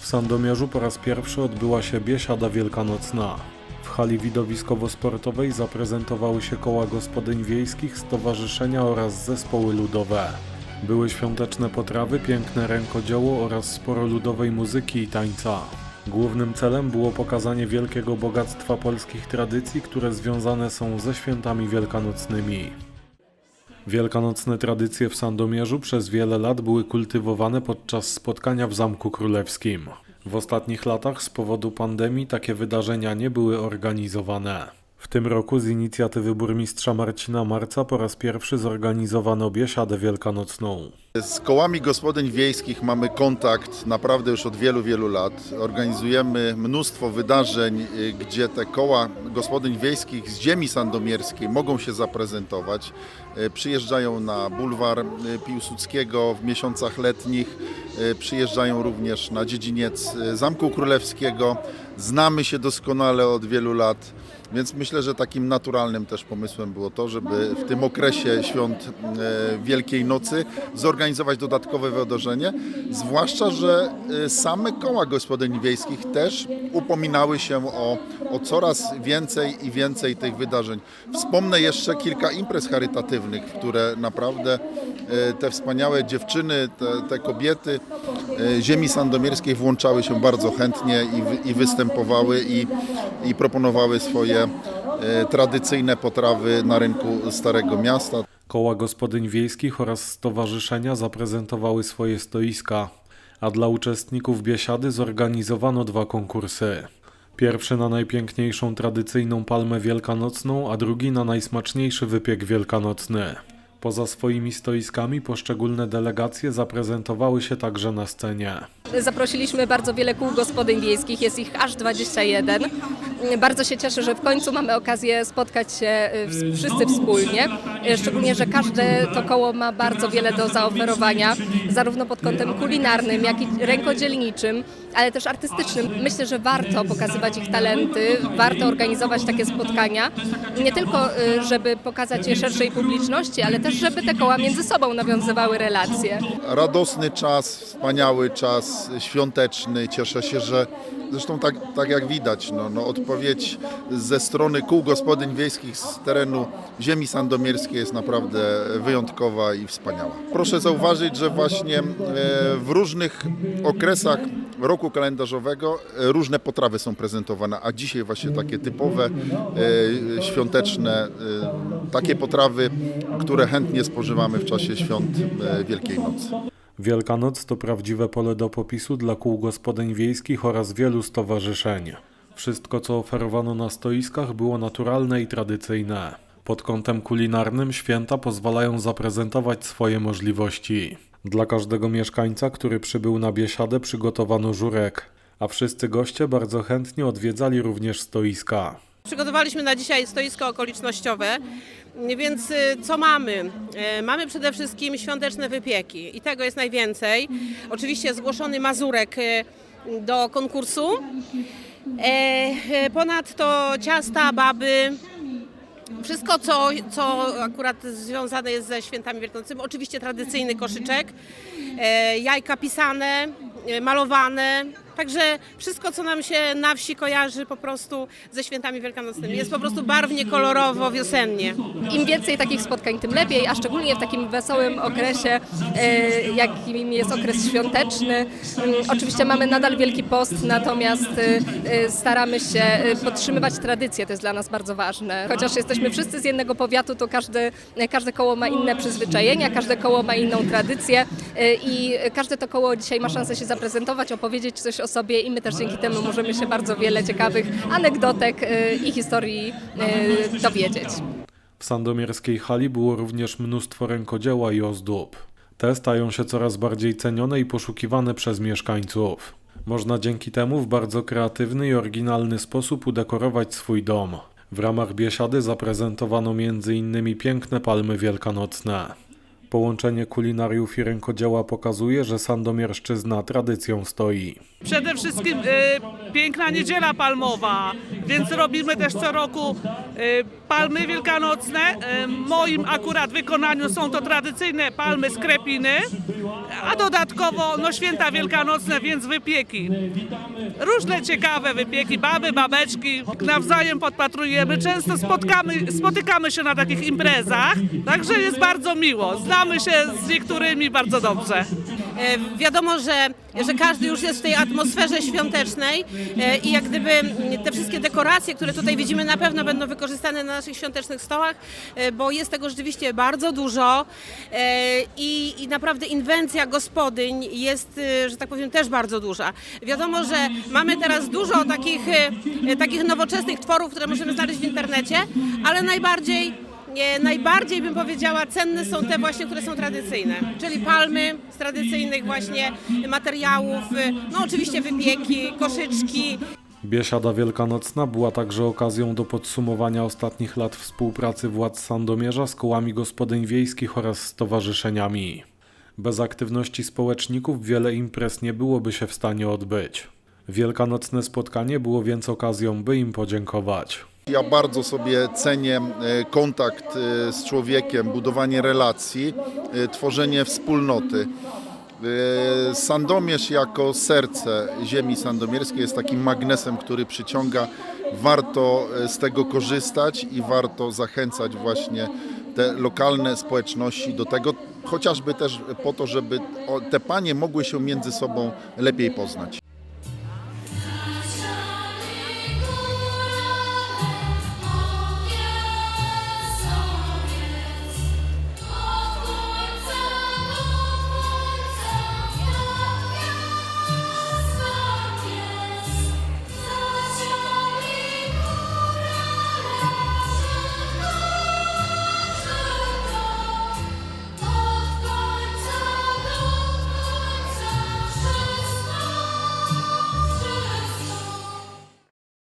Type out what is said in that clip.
W Sandomierzu po raz pierwszy odbyła się biesiada wielkanocna. W hali widowiskowo-sportowej zaprezentowały się koła gospodyń wiejskich, stowarzyszenia oraz zespoły ludowe. Były świąteczne potrawy, piękne rękodzieło oraz sporo ludowej muzyki i tańca. Głównym celem było pokazanie wielkiego bogactwa polskich tradycji, które związane są ze świętami wielkanocnymi. Wielkanocne tradycje w Sandomierzu przez wiele lat były kultywowane podczas spotkania w Zamku Królewskim. W ostatnich latach z powodu pandemii takie wydarzenia nie były organizowane. W tym roku z inicjatywy burmistrza Marcina Marca po raz pierwszy zorganizowano biesiadę wielkanocną. Z kołami gospodyń wiejskich mamy kontakt naprawdę już od wielu, wielu lat. Organizujemy mnóstwo wydarzeń, y, gdzie te koła gospodyń wiejskich z ziemi sandomierskiej mogą się zaprezentować. Y, Przyjeżdżają na bulwar y, Piłsudskiego w miesiącach letnich, przyjeżdżają również na dziedziniec Zamku Królewskiego. Znamy się doskonale od wielu lat. Więc myślę, że takim naturalnym też pomysłem było to, żeby w tym okresie świąt e, Wielkiej Nocy zorganizować dodatkowe wydarzenie, zwłaszcza, że e, same koła gospodyń wiejskich też upominały się o, o coraz więcej i więcej tych wydarzeń. Wspomnę jeszcze kilka imprez charytatywnych, w które naprawdę e, te wspaniałe dziewczyny, te, te kobiety ziemi sandomierskiej włączały się bardzo chętnie i, i występowały i, i proponowały swoje e, tradycyjne potrawy na rynku Starego Miasta. Koła gospodyń wiejskich oraz stowarzyszenia zaprezentowały swoje stoiska, a dla uczestników biesiady zorganizowano dwa konkursy. Pierwszy na najpiękniejszą tradycyjną palmę wielkanocną, a drugi na najsmaczniejszy wypiek wielkanocny. Poza swoimi stoiskami poszczególne delegacje zaprezentowały się także na scenie. Zaprosiliśmy bardzo wiele kół gospodyń wiejskich, jest ich aż 21. Bardzo się cieszę, że w końcu mamy okazję spotkać się w- wszyscy wspólnie. Y, Szczególnie, że każde to koło ma bardzo wiele do zaoferowania, zarówno pod kątem kulinarnym, jak i rękodzielniczym, ale też artystycznym. Myślę, że warto pokazywać ich talenty, warto organizować takie spotkania. Nie tylko, y, żeby pokazać je szerszej publiczności, ale też, żeby te koła między sobą nawiązywały relacje. Radosny czas, wspaniały czas, świąteczny. Cieszę się, że zresztą tak, tak jak widać, no, no, odpowiedź ze strony kół gospodyń wiejskich z terenu ziemi sandomierskiej jest naprawdę wyjątkowa i wspaniała. Proszę zauważyć, że właśnie e, w różnych okresach roku kalendarzowego e, różne potrawy są prezentowane, a dzisiaj właśnie takie typowe, e, świąteczne, takie potrawy, które chętnie spożywamy w czasie świąt Wielkiej Nocy. Wielkanoc to prawdziwe pole do popisu dla kół gospodyń wiejskich oraz wielu stowarzyszeń. Wszystko, co oferowano na stoiskach, było naturalne i tradycyjne. Pod kątem kulinarnym święta pozwalają zaprezentować swoje możliwości. Dla każdego mieszkańca, który przybył na biesiadę, przygotowano żurek, a wszyscy goście bardzo chętnie odwiedzali również stoiska. Przygotowaliśmy na dzisiaj stoisko okolicznościowe, więc y, co mamy? E, Mamy przede wszystkim świąteczne wypieki i tego jest najwięcej. Oczywiście zgłoszony mazurek e, do konkursu. E, e, Ponadto ciasta, baby, wszystko, co, co akurat związane jest ze świętami wielkanocnymi. Oczywiście tradycyjny koszyczek, e, jajka pisane, malowane. Także wszystko, co nam się na wsi kojarzy po prostu ze świętami wielkanocnymi. Jest po prostu barwnie, kolorowo, wiosennie. Im więcej takich spotkań, tym lepiej, a szczególnie w takim wesołym okresie, e, jakim jest okres świąteczny. Mm, Oczywiście mamy nadal Wielki Post, natomiast e, e, staramy się e, podtrzymywać tradycje, to jest dla nas bardzo ważne. Chociaż jesteśmy wszyscy z jednego powiatu, to każde, każde koło ma inne przyzwyczajenia, każde koło ma inną tradycję e, i każde to koło dzisiaj ma szansę się zaprezentować, opowiedzieć coś o sobie i my też dzięki temu możemy się bardzo wiele ciekawych anegdotek e, i historii e, dowiedzieć. W sandomierskiej hali było również mnóstwo rękodzieła i ozdób. Te stają się coraz bardziej cenione i poszukiwane przez mieszkańców. Można dzięki temu w bardzo kreatywny i oryginalny sposób udekorować swój dom. W ramach biesiady zaprezentowano m.in. piękne palmy wielkanocne. Połączenie kulinariów i rękodzieła pokazuje, że sandomierszczyzna tradycją stoi. Przede wszystkim e, piękna niedziela palmowa, więc robimy też co roku y, palmy wielkanocne. Y, W moim akurat wykonaniu są to tradycyjne palmy z krepiny, a dodatkowo no, święta wielkanocne, więc wypieki. Różne ciekawe wypieki, baby, babeczki, nawzajem podpatrujemy. Często spotkamy, spotykamy się na takich imprezach, także jest bardzo miło. Znamy się z niektórymi bardzo dobrze. E, Wiadomo, że, że każdy już jest w tej atmosferze świątecznej e, i jak gdyby te wszystkie dekoracje, które tutaj widzimy, na pewno będą wykorzystane na naszych świątecznych stołach, e, bo jest tego rzeczywiście bardzo dużo i, i naprawdę inwencja gospodyń jest, że tak powiem, też bardzo duża. Wiadomo, że mamy teraz dużo takich, takich nowoczesnych tworów, które możemy znaleźć w internecie, ale najbardziej nie, najbardziej bym powiedziała cenne są te właśnie, które są tradycyjne, czyli palmy z tradycyjnych właśnie materiałów, no oczywiście wypieki, koszyczki, Biesiada Wielkanocna była także okazją do podsumowania ostatnich lat współpracy władz Sandomierza z kołami gospodyń wiejskich oraz stowarzyszeniami. Bez aktywności społeczników wiele imprez nie byłoby się w stanie odbyć. Wielkanocne spotkanie było więc okazją, by im podziękować. Ja bardzo sobie cenię e, kontakt e, z człowiekiem, budowanie relacji, e, tworzenie wspólnoty. Sandomierz jako serce ziemi sandomierskiej jest takim magnesem, który przyciąga. Warto z tego korzystać i warto zachęcać właśnie te lokalne społeczności do tego, chociażby też po to, żeby te panie mogły się między sobą lepiej poznać.